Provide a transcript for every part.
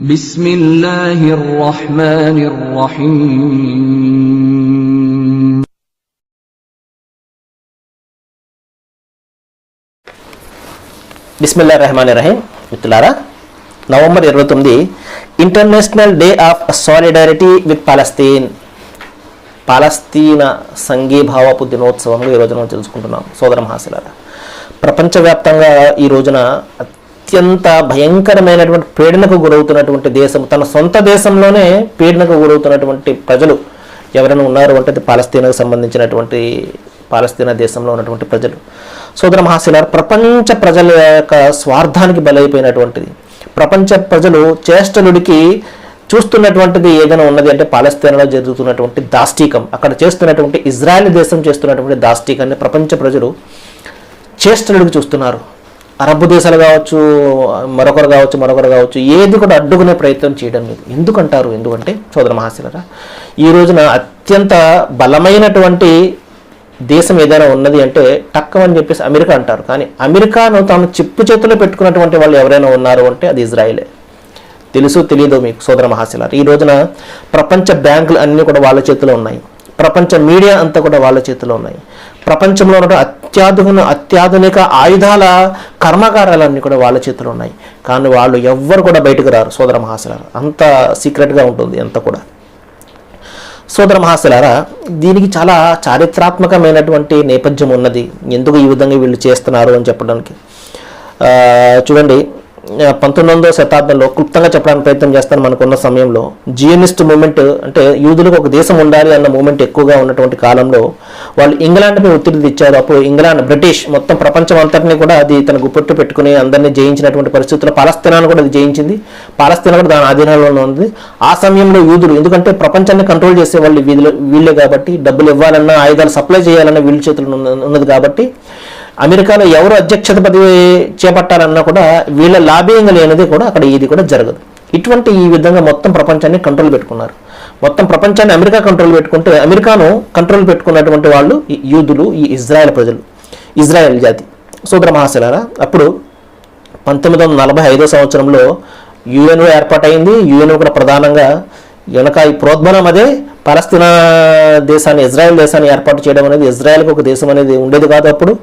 بسم الله الرحمن الرحيم బిస్మిల్లా రెహమాన్ రహీం మిత్రులారా నవంబర్ ఇరవై తొమ్మిది international day of solidarity with Palestine పాలస్తీన సంఘీభావపు దినోత్సవంగా ఈ రోజున మనం తెలుసుకుంటున్నాం సోదర మహాశిలారా ప్రపంచవ్యాప్తంగా ఈ రోజున అత్యంత భయంకరమైనటువంటి పీడనకు గురవుతున్నటువంటి దేశం తన సొంత దేశంలోనే పీడనకు గురవుతున్నటువంటి ప్రజలు ఎవరైనా ఉన్నారు అంటే అది పాలస్తీనాకు సంబంధించినటువంటి పాలస్తీనా దేశంలో ఉన్నటువంటి ప్రజలు. సోదర మహాశిలార్ ప్రపంచ ప్రజల యొక్క స్వార్థానికి బలైపోయినటువంటిది. ప్రపంచ ప్రజలు చేష్టలుడికి చూస్తున్నటువంటిది ఏదైనా ఉన్నది అంటే పాలస్తీనాలో జరుగుతున్నటువంటి దాష్టీకం. అక్కడ చేస్తున్నటువంటి ఇజ్రాయెల్ దేశం చేస్తున్నటువంటి దాష్టీకాన్ని ప్రపంచ ప్రజలు చేష్టలుడికి చూస్తున్నారు. అరబ్ దేశాలు కావచ్చు మరొకరు కావచ్చు మరొకరు కావచ్చు ఏది కూడా అడ్డుకునే ప్రయత్నం చేయడం లేదు. ఎందుకంటారు? ఎందుకంటే సోదర మహాశిలరా ఈ రోజున అత్యంత బలమైనటువంటి దేశం ఏదైనా ఉన్నది అంటే టక్కమని చెప్పేసి అమెరికా అంటారు. కానీ అమెరికాను తాను చిప్పు చేతిలో పెట్టుకున్నటువంటి వాళ్ళు ఎవరైనా ఉన్నారు అంటే అది ఇజ్రాయిలే. తెలుసు తెలియదు మీకు సోదర మహాశిలారు. ఈ రోజున ప్రపంచ బ్యాంకులు అన్నీ కూడా వాళ్ళ చేతిలో ఉన్నాయి. ప్రపంచ మీడియా అంతా కూడా వాళ్ళ చేతిలో ఉన్నాయి. ప్రపంచంలో ఉన్న అత్యాధున అత్యాధునిక ఆయుధాల కర్మకారాలన్నీ కూడా వాళ్ళ చేతిలో ఉన్నాయి. కానీ వాళ్ళు ఎవ్వరు కూడా బయటకు రారు సోదర మహాశలారా అంత సీక్రెట్గా ఉంటుంది అంత కూడా. సోదర మహాశలారా దీనికి చాలా చారిత్రాత్మకమైనటువంటి నేపథ్యం ఉన్నది. ఎందుకు ఈ విధంగా వీళ్ళు చేస్తున్నారు అని చెప్పడానికి? చూడండి పంతొమ్మిది వందల శతాబ్దంలో క్లుప్తంగా చెప్పడానికి ప్రయత్నం చేస్తాను మనకున్న సమయంలో. జియనిస్ట్ మూమెంట్ అంటే యూదులకు ఒక దేశం ఉండాలి అన్న మూమెంట్ ఎక్కువగా ఉన్నటువంటి కాలంలో వాళ్ళు ఇంగ్లాండ్పై ఒత్తిడి తెచ్చారు. అప్పుడు ఇంగ్లాండ్ బ్రిటిష్ మొత్తం ప్రపంచం అంతటిని కూడా అది తన గుప్పట్టు పెట్టుకుని అందరినీ జయించినటువంటి పరిస్థితుల్లో పాలస్తీనాను కూడా అది జయించింది. పాలస్తీనా కూడా దాని ఆధీనంలో ఉంది. ఆ సమయంలో యూదులు ఎందుకంటే ప్రపంచాన్ని కంట్రోల్ చేసే వాళ్ళు వీళ్ళు వీళ్ళే కాబట్టి డబ్బులు ఇవ్వాలన్నా ఆయుధాలు సప్లై చేయాలన్నా వీళ్ళ చేతులు ఉన్నది కాబట్టి అమెరికాలో ఎవరు అధ్యక్షత పదవి చేపట్టాలన్నా కూడా వీళ్ళ లాభ్యంగా లేనిది కూడా అక్కడ ఇది కూడా జరగదు. ఇటువంటి ఈ విధంగా మొత్తం ప్రపంచాన్ని కంట్రోల్ పెట్టుకున్నారు. మొత్తం ప్రపంచాన్ని అమెరికా కంట్రోల్ పెట్టుకుంటే అమెరికాను కంట్రోల్ పెట్టుకున్నటువంటి వాళ్ళు ఈ యూదులు ఈ ఇజ్రాయెల్ ప్రజలు ఇజ్రాయెల్ జాతి. సోదర మహాశలారా అప్పుడు పంతొమ్మిది వందల నలభై ఐదో సంవత్సరంలో యుఎన్ఓ ఏర్పాటైంది. యుఎన్ఓ కూడా ప్రధానంగా వెనక ఈ ప్రోద్బలం అదే పాలస్తీనా దేశాన్ని ఇజ్రాయెల్ దేశాన్ని ఏర్పాటు చేయడం అనేది ఇజ్రాయెల్కి ఒక దేశం అనేది ఉండేది కాదు అప్పుడు.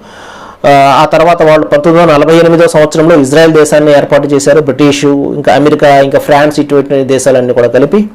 ఆ, తర్వాత వాళ్ళు పంతొమ్మిది వందల నలభై ఎనిమిదో సంవత్సరంలో ఇజ్రాయెల్ దేశాన్ని ఏర్పాటు చేశారు బ్రిటిషు ఇంకా అమెరికా ఇంకా ఫ్రాన్స్ ఇటువంటి దేశాలన్నీ కూడా కలిపి.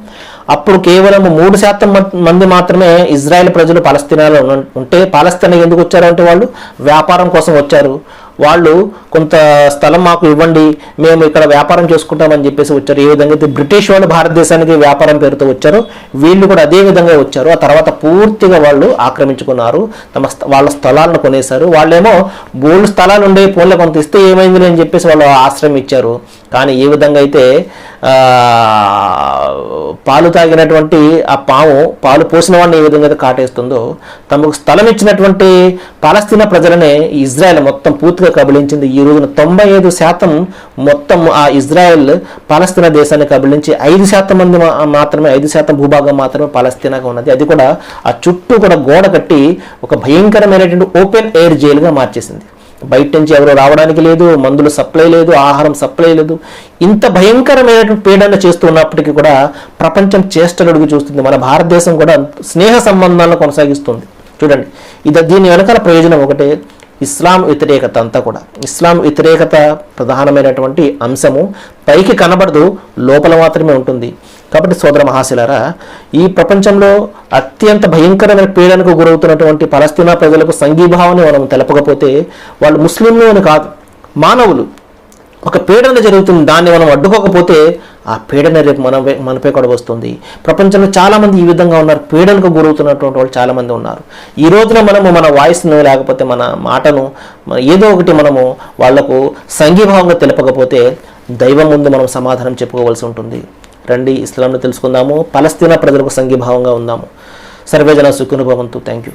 అప్పుడు కేవలం మూడు శాతం మంది మాత్రమే ఇజ్రాయెల్ ప్రజలు పాలస్తీనాలో ఉన్న- ఉంటే పాలస్తీనా ఎందుకు వచ్చారు అంటే వాళ్ళు వ్యాపారం కోసం వచ్చారు. వాళ్ళు కొంత స్థలం మాకు ఇవ్వండి మేము ఇక్కడ వ్యాపారం చేసుకుంటామని చెప్పేసి వచ్చారు. ఏ విధంగా అయితే బ్రిటిష్ వాళ్ళు భారతదేశానికి వ్యాపారం పేరుతో వచ్చారో. వీళ్ళు కూడా అదే విధంగా వచ్చారు. ఆ తర్వాత పూర్తిగా వాళ్ళు ఆక్రమించుకున్నారు. తమ స్థ- వాళ్ళ స్థలాలను కొనేశారు. వాళ్ళేమో బోల్డ్ స్థలాలు ఉండే ఫోన్లో కొంత ఇస్తే ఏమైంది అని చెప్పేసి వాళ్ళు ఆశ్రయం ఇచ్చారు. కానీ ఏ విధంగా అయితే పాలు తాగినటువంటి ఆ పాము పాలు పోసిన వాడిని ఏ విధంగా అయితే కాటేస్తుందో తమకు స్థలం ఇచ్చినటువంటి పాలస్తీనా ప్రజలనే ఇజ్రాయెల్ మొత్తం పూర్తిగా కబలించింది ఈ రోజున తొంభై ఐదు శాతం మొత్తం ఆ ఇజ్రాయెల్ పాలస్తీనా దేశాన్ని కబలించి ఐదు శాతం మంది మాత్రమే ఐదు శాతం భూభాగం మాత్రమే పాలస్తీనాగా ఉన్నది. అది కూడా ఆ చుట్టూ కూడా గోడ కట్టి ఒక భయంకరమైనటువంటి ఓపెన్ ఎయిర్ జైలుగా మార్చేసింది. బయట నుంచి ఎవరు రావడానికి లేదు మందులు సప్లై లేదు ఆహారం సప్లై లేదు. ఇంత భయంకరమైనటువంటి పీడన చేస్తున్నప్పటికీ కూడా ప్రపంచం చేష్టలుడుగు చూస్తుంది. మన భారతదేశం కూడా స్నేహ సంబంధాలను కొనసాగిస్తుంది. చూడండి ఇది దీని వెనకాల ప్రయోజనం ఒకటే ఇస్లాం వ్యతిరేకత అంతా కూడా. ఇస్లాం వ్యతిరేకత ప్రధానమైనటువంటి అంశము పైకి కనబడదు లోపల మాత్రమే ఉంటుంది. కాబట్టి సోదర మహాశిలారా ఈ ప్రపంచంలో అత్యంత భయంకరమైన పీడనకు గురవుతున్నటువంటి పలస్తీనా ప్రజలకు సంఘీభావాన్ని మనం తెలపకపోతే వాళ్ళు ముస్లింలు అని కాదు మానవులు. ఒక పీడన జరుగుతుంది దాన్ని మనం అడ్డుకోకపోతే ఆ పీడన రేపు మన మనపై కూడా వస్తుంది ప్రపంచంలో చాలామంది ఈ విధంగా ఉన్నారు పీడనకు గురవుతున్నటువంటి వాళ్ళు చాలామంది ఉన్నారు. ఈ రోజున మనము మన వాయిస్ను లేకపోతే మన మాటను ఏదో ఒకటి మనము వాళ్ళకు సంఘీభావంగా తెలపకపోతే దైవం ముందు మనం సమాధానం చెప్పుకోవాల్సి ఉంటుంది. రండి ఇస్లాంను తెలుసుకుందాము పలస్తీనా ప్రజలకు సంఘీభావంగా ఉందాము. సర్వేజన సుఖనుభవంతు. Thank you